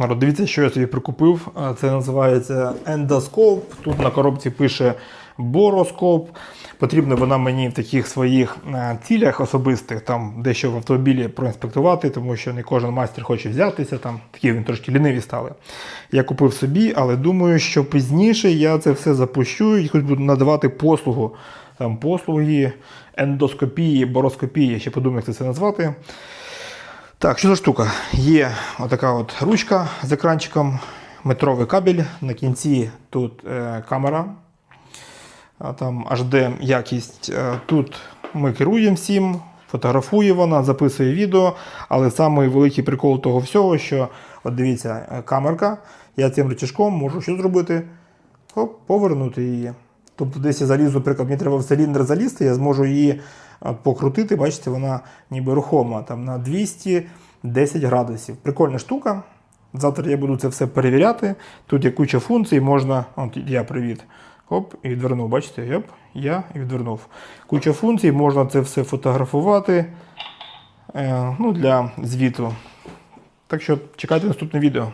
Так, народ, дивіться, що я собі прикупив. Це називається ендоскоп. Тут на коробці пише бороскоп. Потрібна вона мені в таких своїх е, цілях особистих, там дещо в автомобілі проінспектувати, тому що не кожен майстер хоче взятися. Там такі він трошки ліниві стали. Я купив собі, але думаю, що пізніше я це все запущу і хоч буду надавати послугу. Там послуги ендоскопії, бороскопії, ще подумаю, як це назвати. Так, що за штука? Є отака от ручка з екранчиком, метровий кабель. На кінці тут е, камера, там HD якість. Е, Тут ми керуємо всім, фотографує вона, записує відео. Але самий великий прикол того всього, що от дивіться, е, камерка. Я цим рычажком можу що зробити? Хоп, повернути її. Тобто десь я залізу, наприклад, мені треба в циліндр залізти, я зможу її покрутити, бачите, вона ніби рухома там, на 210 градусів. Прикольна штука. Завтра я буду це все перевіряти. Тут є куча функцій, можна. От я привіт. Хоп, і відвернув. Бачите? Йоп, я відвернув. Куча функцій, можна це все фотографувати е, ну, для звіту. Так що чекайте наступне відео.